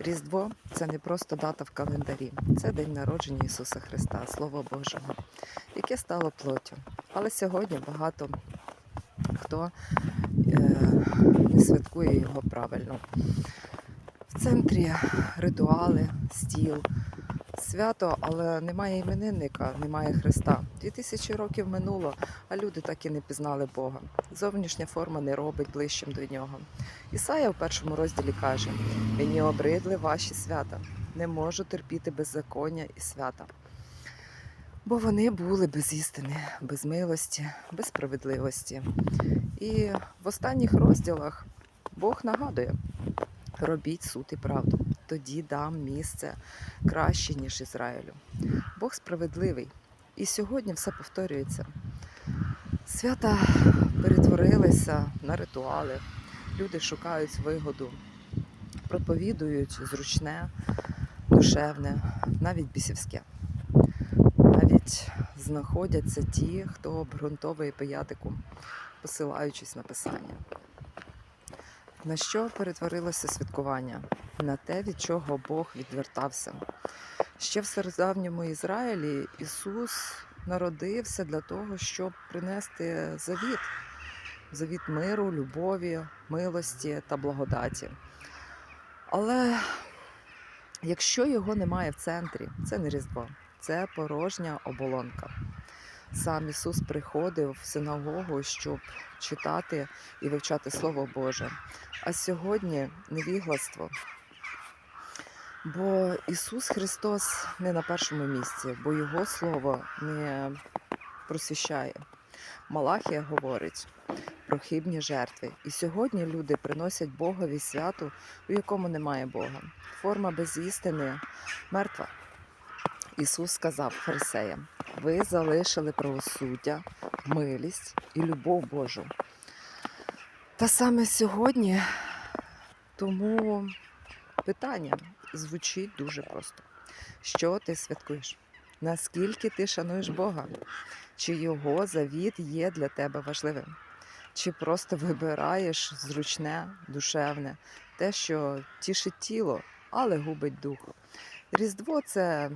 Різдво це не просто дата в календарі, це день народження Ісуса Христа, Слово Божого, яке стало плоттю. Але сьогодні багато хто е, не святкує його правильно. В центрі ритуали, стіл, свято, але немає іменинника, немає Христа. Дві тисячі років минуло, а люди так і не пізнали Бога. Зовнішня форма не робить ближчим до нього. Ісая в першому розділі каже: Мені обридли ваші свята, не можу терпіти беззаконня і свята. Бо вони були без істини, без милості, без справедливості. І в останніх розділах Бог нагадує: робіть суд і правду, тоді дам місце краще, ніж Ізраїлю. Бог справедливий. І сьогодні все повторюється. Свята перетворилися на ритуали. Люди шукають вигоду, проповідують зручне, душевне, навіть бісівське. Навіть знаходяться ті, хто обґрунтовує пиятику, посилаючись на писання. На що перетворилося святкування? На те, від чого Бог відвертався. Ще в стародавньому Ізраїлі Ісус народився для того, щоб принести завіт, завіт миру, любові, милості та благодаті. Але якщо його немає в центрі, це не Різдво, це порожня оболонка. Сам Ісус приходив в синагогу, щоб читати і вивчати Слово Боже. А сьогодні невігластво. Бо Ісус Христос не на першому місці, бо Його Слово не просвіщає. Малахія говорить про хибні жертви. І сьогодні люди приносять Богові святу, у якому немає Бога. Форма без істини мертва. Ісус сказав фарисеям: ви залишили правосуддя, милість і любов Божу. Та саме сьогодні тому питання звучить дуже просто: що ти святкуєш? Наскільки ти шануєш Бога? Чи його завіт є для тебе важливим? Чи просто вибираєш зручне, душевне, те, що тішить тіло, але губить дух? Різдво це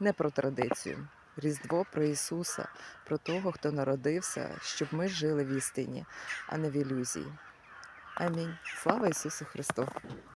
не про традицію. Різдво про Ісуса, про того, хто народився, щоб ми жили в істині, а не в ілюзії. Амінь. Слава Ісусу Христу!